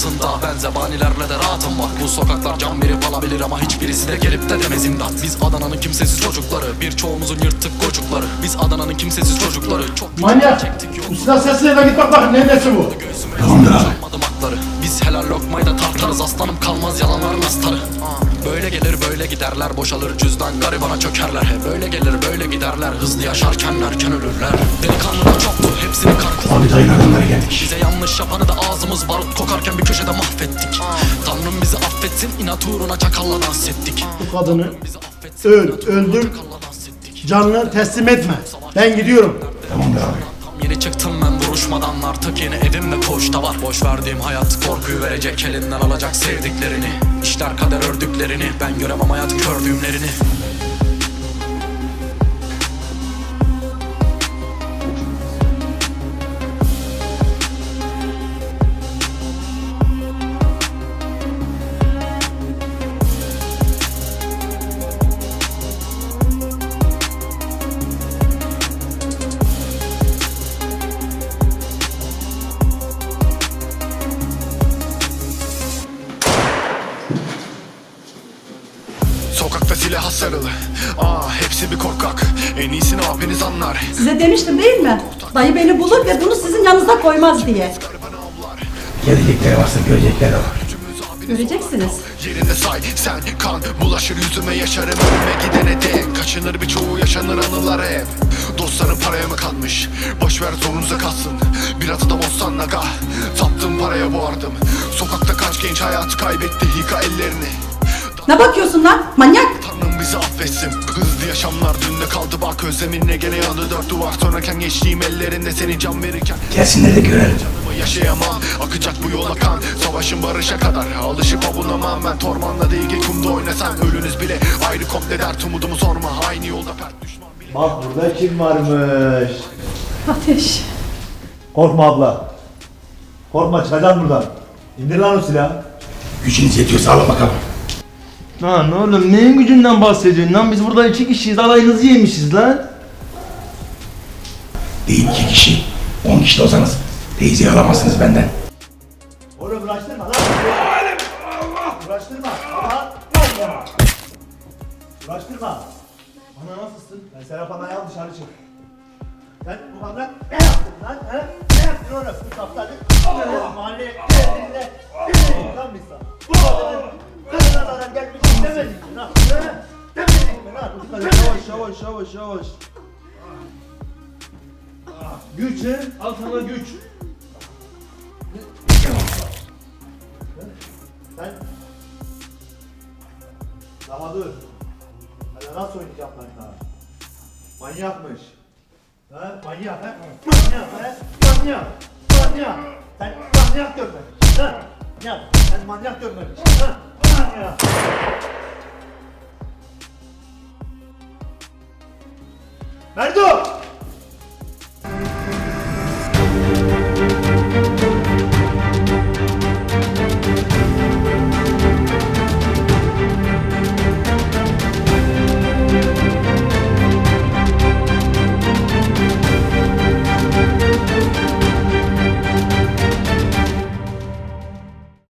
altında. Ben zebanilerle de rahatım. Var Bu sokaklar can verip alabilir ama hiçbirisi de gelip de demez imdat. Biz Adana'nın kimsesiz çocukları Birçoğumuzun yırtık çocukları Biz Adana'nın kimsesiz çocukları. Çok Manyak! Usta sesle eve git bak bak ne nesi bu? Hakları. Biz helal lokmayı da tartarız Aslanım kalmaz yalanların astarı. Böyle gelir böyle giderler Boşalır cüzdan garibana çökerler. He böyle gelir böyle giderler Hızlı yaşarken erken ölürler. Delikanlı da çoktu Hepsini kan Abi dayın adamlara geldik. Bize yanlış yapanı da ağzımız barut kokarken bir köşede mahvettik. Tanrım bizi affetsin inat uğruna çakalla dans ettik. Bu kadını öl, öldür, canını teslim etme. Ben gidiyorum. Tamamdır abi. Tam yeni çıktım ben. Vuruşmadan artık yeni evim ve koğuşta var. Boş verdiğim hayat korkuyu verecek elinden alacak sevdiklerini. İşler kader ördüklerini. Ben göremem hayat kör düğümlerini Sokakta silah sarılı Aa hepsi bir korkak. En iyisini abiniz anlar. Size demiştim değil mi? Dayı beni bulur ve bunu sizin yanınıza koymaz diye. Gelecekleri varsa görecekleri var. Göreceksiniz. Yerinde say sen kan bulaşır yüzüme yaşarım. Ölüme gidene dek Kaçınır birçoğu yaşanır anılar hep. Dostların paraya mı kalmış? Boşver zorunuza kalsın. Bir atıda bozsan naga. Taptım paraya boğardım. Sokakta kaç genç hayatı kaybetti Hika ellerini Ne bakıyorsun lan? Manyak! Tanrım bizi affetsin Hızlı yaşamlar dünde kaldı bak özleminle gene yandı dört duvar Sonraken geçtiğim ellerinde seni can verirken Gelsinler de görelim. Ama yaşayamam Akacak bu yola kan Savaşın barışa kadar Alışıp avunamam ben Tormanla değil gel kumda oynasan Ölünüz bile ayrı komple dert umudumu sorma Aynı yolda pert düşman bile Bak burada kim varmış? Ateş. Korkma abla. Korkma çıkacaksın buradan. İndir lan o silahı. Gücünüz yetiyorsa alın bakalım. Lan oğlum neyin gücünden bahsediyorsun lan biz burada iki kişiyiz alayınızı yemişiz lan. Değil iki kişi. On kişi de olsanız teyzeyi alamazsınız benden. Oğlum uğraştırma lan. Uğraştırma. Aha. Uğraştırma. Ana nasılsın? Ben Serap Ana'yı al dışarı çık. Sen bu kamera ne yaptın lan? He? Ne yaptın oğlum? Bu saptadı. Mahalle evlerinde. Lan biz sana. Bu kadının kızına zarar gelmiş demedik mi lan? He? Demedik mi lan? Yavaş yavaş yavaş yavaş. Güç he? Al sana güç. Sen daha dur. Hala nasıl oynayacağım ben daha? Manyakmış. Ha? Manyak ha? Manyak ha? Manyak. Manyak. Sen manyak görmedin. Ha? Manyak. Sen manyak görmedin. Ha? Manyak. Merdo!